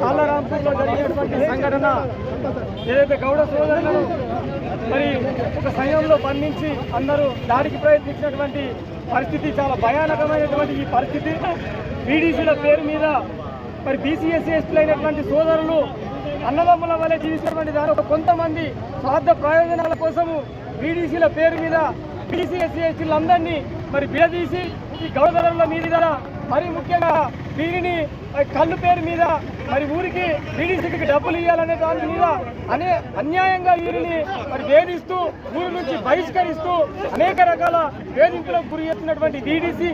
కాలరాంపూర్లో జరిగినటువంటి సంఘటన ఏదైతే గౌడ సోదరులు మరి ఒక సమయంలో బంధించి అందరూ దాడికి ప్రయత్నించినటువంటి పరిస్థితి చాలా భయానకమైనటువంటి ఈ పరిస్థితి. బీడీసీల పేరు మీద మరి బీసీఎస్సీ అయినటువంటి సోదరులు అన్నదమ్ముల వల్ల జీవిస్తున్నటువంటి దాని కొంతమంది స్వార్థ ప్రయోజనాల కోసము బీడీసీల పేరు మీద బీసీ ఎస్టీలందరినీ మరి విడదీసి ఈ గౌరవల మీద మరి ముఖ్యంగా దీనిని కళ్ళు పేరు మీద మరి ఊరికి టీడీసీకి డబ్బులు ఇవ్వాలనే దాని మీద అనే అన్యాయంగా వీరిని మరి వేధిస్తూ ఊరి నుంచి బహిష్కరిస్తూ అనేక రకాల వేధింపులకు గురి చేస్తున్నటువంటి టీడీసీ